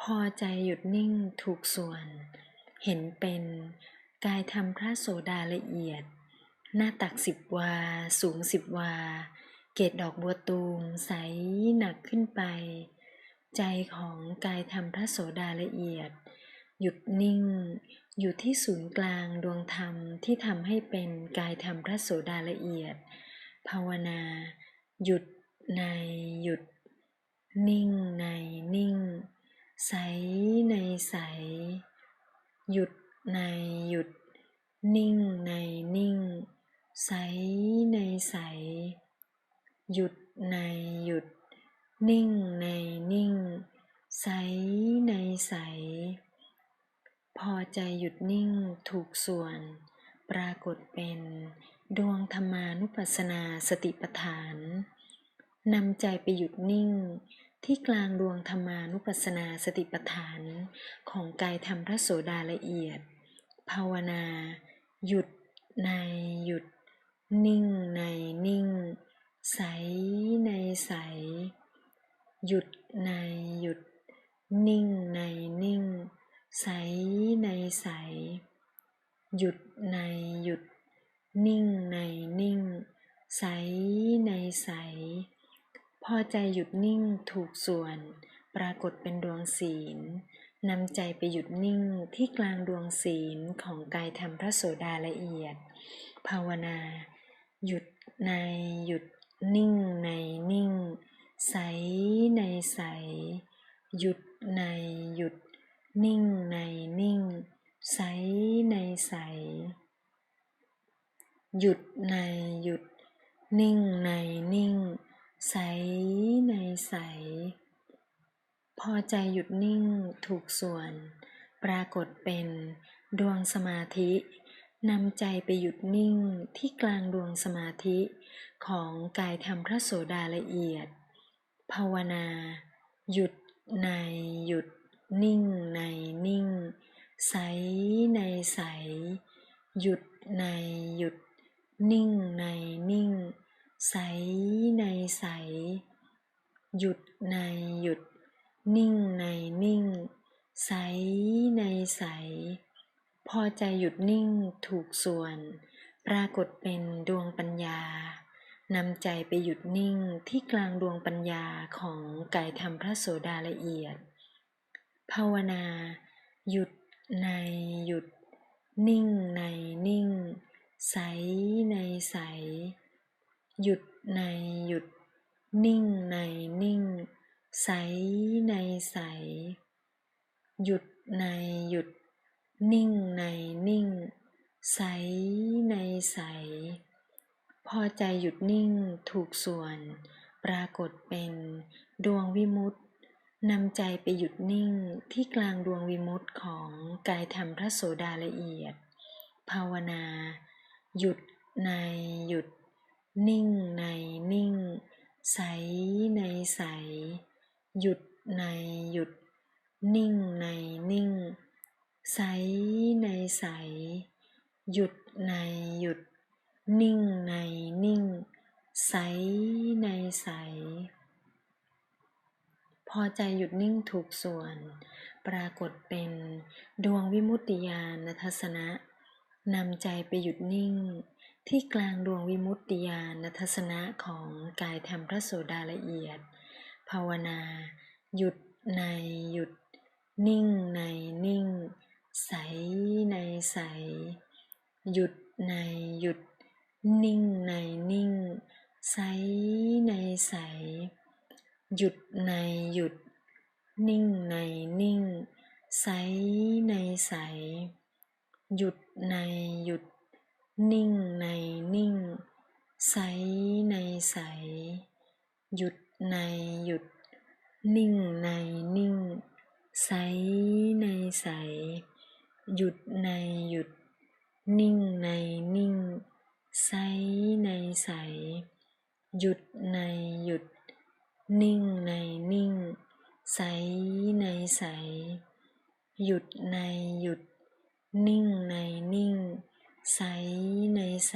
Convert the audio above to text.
พอใจหยุดนิ่งถูกส่วน เห็นเป็นกายธรรมพระโสดาละเอียด หน้าตักสิบวา สูงสิบวา เกตดอกบัวตูมใสหนักขึ้นไป ใจของกายธรรมพระโสดาละเอียด หยุดนิ่ง อยู่ที่ศูนย์กลางดวงธรรมที่ทำให้เป็นกายธรรมพระโสดาละเอียด ภาวนา หยุดในหยุด นิ่งในนิ่ง ใสในใส หยุดในหยุด นิ่งในนิ่ง ใสในใส หยุดในหยุด นิ่งในนิ่ง ใสในใส พอใจหยุดนิ่งถูกส่วน ปรากฏเป็นดวงธรรมานุปัสสนาสติปัฏฐานนำใจไปหยุดนิ่ง ที่กลางดวงธรรมานุปัสสนาสติปัฏฐานของกายธรรมพระโสดาละเอียด ภาวนา หยุดในหยุด นิ่งในนิ่ง ใสในใส หยุดในหยุด นิ่งในนิ่ง ใสในใส หยุดในหยุด นิ่งในนิ่ง ใสในใส พอใจหยุดนิ่งถูกส่วน ปรากฏเป็นดวงศีลนำใจไปหยุดนิ่งที่กลางดวงศีลของกายธรรมพระโสดาละเอียด ภาวนา หยุดในหยุดนิ่งในนิ่ง ใสในใส หยุดในหยุด นิ่งในนิ่ง ใสในใส หยุดในหยุด นิ่งในนิ่ง ใสในใส พอใจหยุดนิ่งถูกส่วน ปรากฏเป็นดวงสมาธินำใจไปหยุดนิ่งที่กลางดวงสมาธิของกายธรรมพระโสดาละเอียด ภาวนา หยุดในหยุดนิ่งในนิ่ง ใสในใส หยุดในหยุด นิ่งในนิ่ง ใสในใส หยุดในหยุด นิ่งในนิ่ง ใสในใส พอใจหยุดนิ่งถูกส่วน ปรากฏเป็นดวงปัญญานำใจไปหยุดนิ่งที่กลางดวงปัญญาของกายธรรมพระโสดาละเอียด ภาวนา หยุดในหยุด นิ่งในนิ่ง ใสในใส หยุดในหยุด นิ่งในนิ่ง ใสในใส หยุดในหยุด นิ่งในนิ่ง ใสในใส พอใจหยุดนิ่งถูกส่วน ปรากฏเป็นดวงวิมุตตินำใจไปหยุดนิ่งที่กลางดวงวิมุตติของกายธรรมพระโสดาละเอียด ภาวนา หยุดในหยุด นิ่งในนิ่ง ใสในใส หยุดในหยุด นิ่งในนิ่ง ใสในใส หยุดในหยุด นิ่งในนิ่ง ใสในใส พอใจหยุดนิ่งถูกส่วน ปรากฏเป็นดวงวิมุตติญาณทัศนะนำใจไปหยุดนิ่ง ที่กลางดวงวิมุตติญาณทัศนะของกายธรรมพระโสดาละเอียด ภาวนา หยุดในหยุด นิ่งในนิ่ง ใสในใส หยุดในหยุด นิ่งในนิ่ง ใสในใส หยุดในหยุด นิ่งในนิ่ง ใสในใส หยุดในหยุด นิ่งในนิ่ง ใสในใส หยุดในหยุด นิ่งในนิ่ง ใสในใส หยุดในหยุด นิ่งในนิ่ง ใสในใส หยุดในหยุด นิ่งในนิ่ง ใสในใส หยุดในหยุด นิ่งในนิ่ง ใสในใส